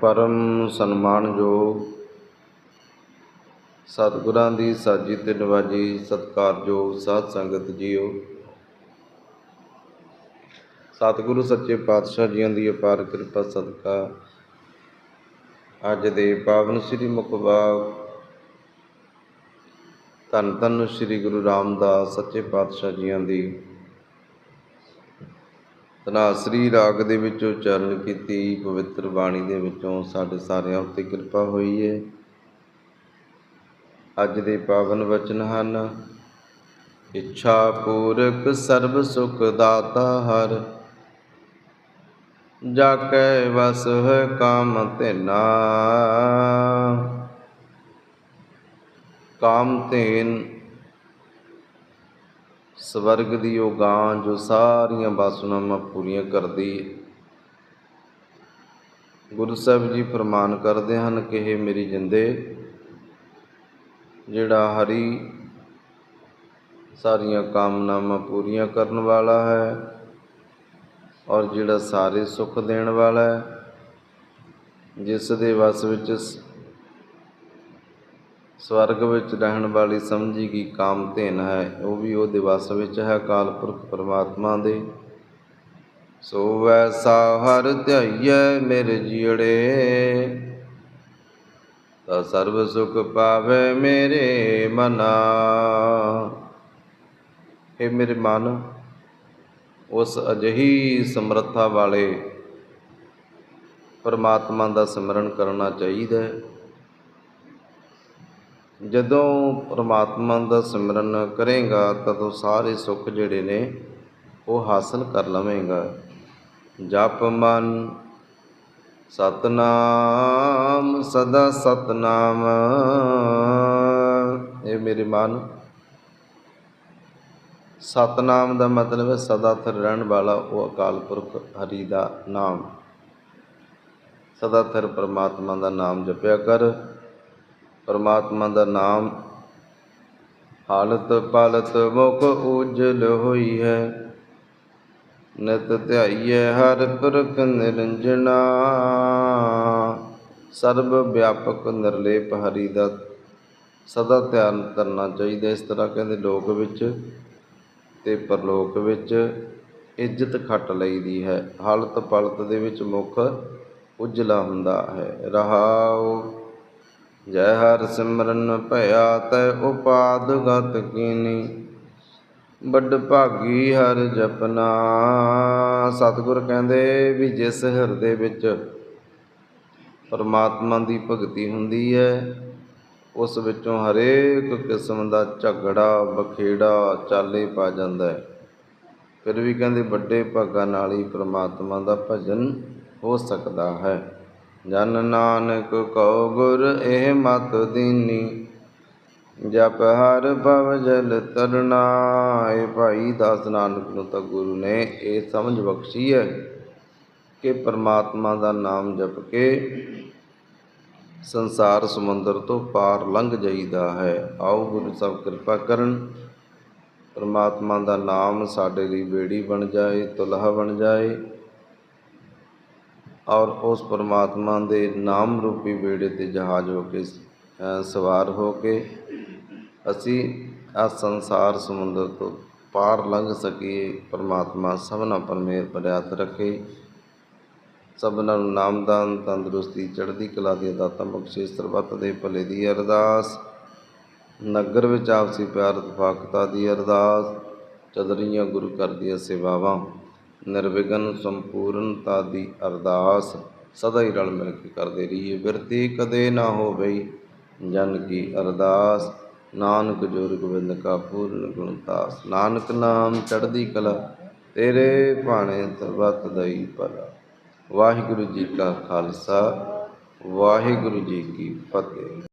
ਪਰਮ ਸਨਮਾਨਯੋਗ ਸਤਿਗੁਰਾਂ ਦੀ ਸਾਜੀ ਤੇ ਨਿਵਾਜ਼ੀ ਸਤਿਕਾਰਯੋਗ ਸਾਧ ਸੰਗਤ ਜੀਓ। ਸਤਿਗੁਰੂ ਸੱਚੇ ਪਾਤਸ਼ਾਹ ਜੀਆਂ ਦੀ ਅਪਾਰ ਕਿਰਪਾ ਸਦਕਾ। ਅੱਜ ਦੇ ਪਾਵਨ ਸ੍ਰੀ ਮੁਖਵਾਕ ਧੰਨ ਧੰਨ ਸ੍ਰੀ ਗੁਰੂ ਰਾਮਦਾਸ ਸੱਚੇ ਪਾਤਸ਼ਾਹ ਜੀਆਂ ਦੀ ਤਨਾਸਰੀ ਰਾਗ ਦੇ ਵਿੱਚ ਉਚਾਰਨ ਕੀਤੀ ਪਵਿੱਤਰ ਬਾਣੀ ਦੇ ਵਿੱਚੋਂ ਸਾਡੇ ਸਾਰਿਆਂ ਉੱਤੇ ਕਿਰਪਾ ਹੋਈ ਹੈ ਅੱਜ ਦੇ ਪਾਵਨ ਵਚਨ ਹਨ, ਇੱਛਾ ਪੂਰਕ ਸਰਬ ਸੁਖ ਦਾਤਾ ਹਰ ਜਾ ਕੈ ਵਸ ਹੈ ਕਾਮ ਧੇਨਾ। ਕਾਮ ਧੇਨ ਸਵਰਗ ਦੀ ਉਹ ਗਾਂ ਜੋ ਸਾਰੀਆਂ ਬਾਸਨਾਵਾਂ ਪੂਰੀਆਂ ਕਰਦੀ ਗੁਰੂ ਸਾਹਿਬ ਜੀ ਫਰਮਾਨ ਕਰਦੇ ਹਨ ਕਿ ਇਹ ਮੇਰੀ ਜਿੰਦੇ, ਜਿਹੜਾ ਹਰੀ ਸਾਰੀਆਂ ਕਾਮਨਾਵਾਂ ਪੂਰੀਆਂ ਕਰਨ ਵਾਲਾ ਹੈ ਔਰ ਜਿਹੜਾ ਸਾਰੇ ਸੁੱਖ ਦੇਣ ਵਾਲਾ ਹੈ, ਜਿਸ ਦੇ ਵਸ ਵਿੱਚ ਸ- ਸਵਰਗ ਵਿੱਚ ਰਹਿਣ ਵਾਲੀ ਸਮਝੀ ਗਈ ਕਾਮ ਧੇਨ ਹੈ, ਉਹ ਵੀ ਉਹਦੇ ਵਸ ਵਿੱਚ ਹੈ ਕਾਲ ਪੁਰਖ ਪਰਮਾਤਮਾ ਦੇ। ਸੋ ਵੈਸਾ ਹਰ ਧਿਆਈਐ ਮੇਰੇ ਜੀੜੇ, ਤਾ ਸਰਬ ਸੁਖ ਪਾਵੇ ਮੇਰੇ ਮਨਾ। ਇਹ ਮੇਰੇ ਮਨ, ਉਸ ਅਜਹੀ ਸਮਰੱਥਾ ਵਾਲੇ ਪਰਮਾਤਮਾ ਦਾ ਸਿਮਰਨ ਕਰਨਾ ਚਾਹੀਦਾ ਹੈ। ਜਦੋਂ ਪਰਮਾਤਮਾ ਦਾ ਸਿਮਰਨ ਕਰੇਗਾ, ਤਦੋਂ ਸਾਰੇ ਸੁੱਖ ਜਿਹੜੇ ਨੇ ਉਹ ਹਾਸਲ ਕਰ ਲਵੇਂਗਾ। ਜਪ ਮਨ ਸਤਨਾਮ, ਸਦਾ ਸਤਨਾਮ। ਇਹ ਮੇਰੇ ਮਨ। ਸਤਨਾਮ ਦਾ ਮਤਲਬ ਹੈ ਸਦਾ ਥਿਰ ਰਹਿਣ ਵਾਲਾ, ਉਹ ਅਕਾਲ ਪੁਰਖ ਹਰੀ ਦਾ ਨਾਮ। ਸਦਾ ਥਿਰ ਪਰਮਾਤਮਾ ਦਾ ਨਾਮ ਜਪਿਆ ਕਰ। ਪਰਮਾਤਮਾ ਦਾ ਨਾਮ ਹਾਲਤ ਪਾਲਤ ਮੁਖ ਉਜਲ ਹੋਈ ਹੈ। ਨਿਤ ਧਿਆਈਐ ਹਰ ਪੁਰਖ ਨਿਰੰਜਨਾ ਸਰਬ ਵਿਆਪਕ ਨਿਰਲੇਪ ਹਰੀ ਦਾ ਸਦਾ ਧਿਆਨ ਕਰਨਾ ਚਾਹੀਦਾ। ਇਸ ਤਰ੍ਹਾਂ ਕਹਿੰਦੇ ਲੋਕ ਵਿੱਚ ਤੇ ਪਰਲੋਕ ਵਿੱਚ ਇੱਜ਼ਤ ਖੱਟ ਲਈਦੀ ਹੈ। ਹਾਲਤ ਪਲਤ ਦੇ ਵਿੱਚ ਮੁਖ ਉਜਲਾ ਹੁੰਦਾ ਹੈ। ਰਹਾਉ ਜੈ ਹਰ ਸਿਮਰਨ ਭਇਆ ਤੈ ਉਪਾਦ ਗਤ ਕੀਨੀ। ਵੱਡ ਭਾਗੀ ਹਰ ਜਪਨਾ। ਸਤਿਗੁਰ ਕਹਿੰਦੇ ਵੀ ਜਿਸ ਹਿਰਦੇ ਵਿੱਚ ਪਰਮਾਤਮਾ ਦੀ ਭਗਤੀ ਹੁੰਦੀ ਹੈ, ਉਸ ਵਿੱਚੋਂ ਹਰੇਕ ਕਿਸਮ ਦਾ ਝਗੜਾ ਬਖੇੜਾ ਚਾਲੇ ਪਾ ਜਾਂਦਾ ਹੈ। ਫਿਰ ਵੀ ਕਹਿੰਦੇ ਵੱਡੇ ਭਾਗਾਂ ਨਾਲ ਹੀ ਪਰਮਾਤਮਾ ਦਾ ਭਜਨ ਹੋ ਸਕਦਾ ਹੈ। ਜਨ ਨਾਨਕ ਕਉ ਗੁਰ ਇਹ ਮਤ ਦੀਨੀ, ਜਪ ਹਰ ਭਵ ਜਲ ਤਰਨਾ ਏ ਭਾਈ ਦਾਸ ਨਾਨਕ ਨੂੰ ਤਾਂ ਗੁਰੂ ਨੇ ਇਹ ਸਮਝ ਬਖਸ਼ੀ ਹੈ ਕਿ ਪਰਮਾਤਮਾ ਦਾ ਨਾਮ ਜਪ ਕੇ ਸੰਸਾਰ ਸਮੁੰਦਰ ਤੋਂ ਪਾਰ ਲੰਘ ਜਾਈਦਾ ਹੈ। ਆਓ ਗੁਰੂ ਸਾਹਿਬ ਕਿਰਪਾ ਕਰਨ, ਪਰਮਾਤਮਾ ਦਾ ਨਾਮ ਸਾਡੇ ਲਈ ਬੇੜੀ ਬਣ ਜਾਏ, ਤੁਲਹਾ ਬਣ ਜਾਏ। ਔਰ ਉਸ ਪਰਮਾਤਮਾ ਦੇ ਨਾਮ ਰੂਪੀ ਬੇੜੇ ਤੇ ਜਹਾਜ਼ ਹੋ ਕੇ ਸਵਾਰ ਹੋ ਕੇ ਅਸੀਂ ਆ ਸੰਸਾਰ ਸਮੁੰਦਰ ਤੋਂ ਪਾਰ ਲੰਘ ਸਕੀਏ। ਪਰਮਾਤਮਾ ਸਭਨਾ ਪਰ ਮਿਹਰ ਬਰਿਆਤ ਰੱਖੇ। ਸਭਨਾਂ ਨੂੰ ਨਾਮਦਾਨ, ਤੰਦਰੁਸਤੀ, ਚੜ੍ਹਦੀ ਕਲਾ ਦੀ ਦਾਤਾ ਬਖਸ਼ੇ। ਸਰਬੱਤ ਦੇ ਭਲੇ ਦੀ ਅਰਦਾਸ। ਨਗਰ ਵਿੱਚ ਆਪਸੀ ਪਿਆਰ, ਤਫਾਕਤਾ ਦੀ ਅਰਦਾਸ। ਚਦਰੀਆਂ ਗੁਰੂ ਘਰ ਦੀਆਂ ਸੇਵਾਵਾਂ। ਨਿਰਵਿਘਨ ਸੰਪੂਰਨਤਾ ਦੀ ਅਰਦਾਸ ਸਦਾ ਹੀ ਰਲ ਮਿਲ ਕੇ ਕਰਦੇ ਰਹੀਏ। ਬਿਰਤੀ ਕਦੇ ਨਾ ਹੋਵੇ ਜਨ ਕੀ ਅਰਦਾਸ। ਨਾਨਕ ਜੋਰ ਗੋਬਿੰਦ ਕਾ ਪੂਰਨ ਗੁਣਤਾਸ ਨਾਨਕ ਨਾਮ ਚੜ੍ਹਦੀ ਕਲਾ, ਤੇਰੇ ਭਾਣੇ ਸਰਬੱਤ ਦਈ ਭਲਾ। ਵਾਹਿਗੁਰੂ ਜੀ ਕਾ ਖਾਲਸਾ, ਵਾਹਿਗੁਰੂ ਜੀ ਕੀ ਫਤਿਹ।